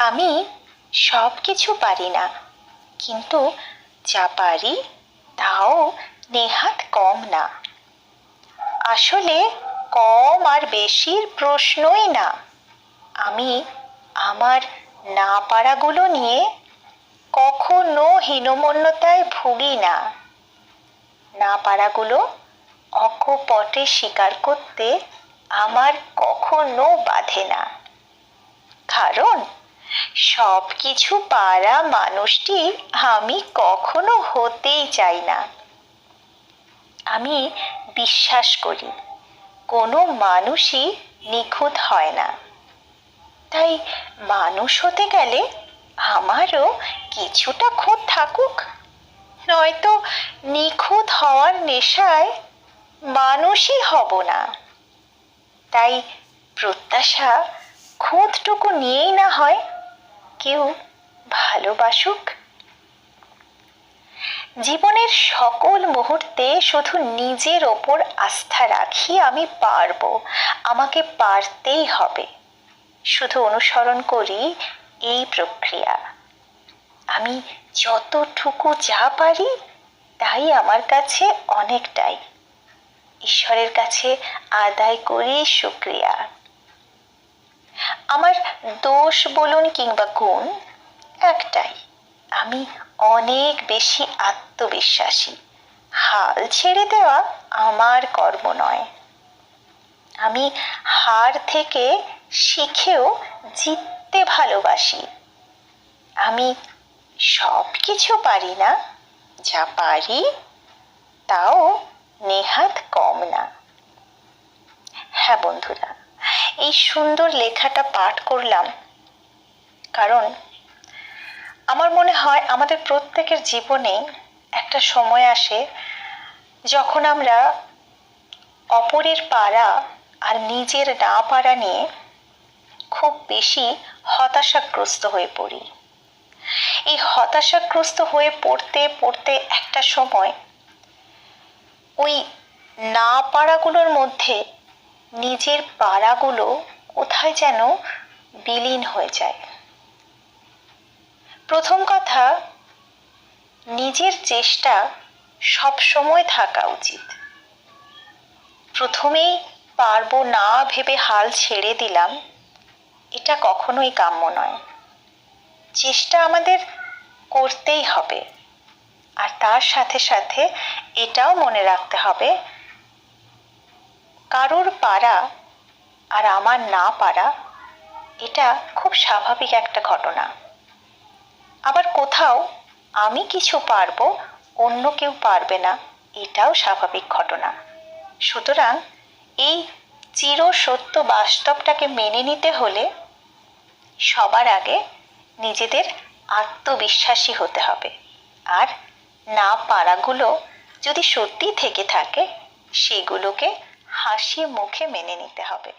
আমি সব কিছু পারি না। কিন্তু যা পারি, তাও নেহাত কম না। আসলে কম আর বেশির প্রশ্নই না। আমি আমার না পারাগুলো নিয়ে কখনো হীনমন্যতায় ভুগি না। না পারাগুলো অকপটে স্বীকার করতে আমার কখনো বাধে না। কারণ সব কিছু পারা মানুষটি আমি কখনো হতেই চাই না। আমি বিশ্বাস করি, কোনো মানুষই নিখুঁত হয় না। তাই মানুষ হতে গেলে আমারও কিছুটা খুঁত থাকুক। নয়তো নিখুঁত হওয়ার নেশায় মানুষই হব না। তাই প্রত্যাশা খুঁতটুকু নিয়েই না হয় কেউ ভালোবাসুক? জীবনের সকল মুহূর্তে শুধু নিজের ওপর আস্থা রাখি আমি পারব, আমাকে পারতেই হবে। শুধু অনুসরণ করি এই প্রক্রিয়া। আমি যতটুকু যা পারি, তাই আমার কাছে অনেকটাই। ঈশ্বরের কাছে আদায় করি শুক্রিয়া। আমার দোষ বলুন কিংবা গুণ, একটাই। আমি অনেক বেশি আত্মবিশ্বাসী। হাল ছেড়ে দেওয়া আমার কর্ম নয়। আমি হার থেকে শিখেও জিততে ভালোবাসি। আমি সব কিছু পারি না, যা পারি তাও নেহাত কম না। হ্যাঁ বন্ধুরা এই সুন্দর লেখাটা পাঠ করলাম। কারণ আমার মনে হয় আমাদের প্রত্যেকের জীবনে একটা সময় আসে যখন আমরা অপরের পাড়া আর নিজের না পারা নিয়ে খুব বেশি হতাশাগ্রস্ত হয়ে পড়ি। এই হতাশাগ্রস্ত হয়ে পড়তে পড়তে একটা সময় ওই না পাড়াগুলোর মধ্যে নিজের পাড়াগুলো কোথায় যেন বিলীন হয়ে যায়। প্রথম কথা, নিজের চেষ্টা সব সময় থাকা উচিত। প্রথমেই পারব না ভেবে হাল ছেড়ে দিলাম, এটা কখনোই কাম্য নয়। চেষ্টা আমাদের করতেই হবে, আর তার সাথে সাথে এটাও মনে রাখতে হবে কারোর পারা আর আমার না পারা, এটা খুব স্বাভাবিক একটা ঘটনা। আবার কোথাও আমি কিছু পারব, অন্য কেউ পারবে না, এটাও স্বাভাবিক ঘটনা। সুতরাং এই চির সত্য বাস্তবটাকে মেনে নিতে হলে সবার আগে নিজেদের আত্মবিশ্বাসী হতে হবে। আর না পারাগুলো যদি সত্যি থেকে থাকে, সেগুলোকে হাসি মুখে মেনে নিতে হবে।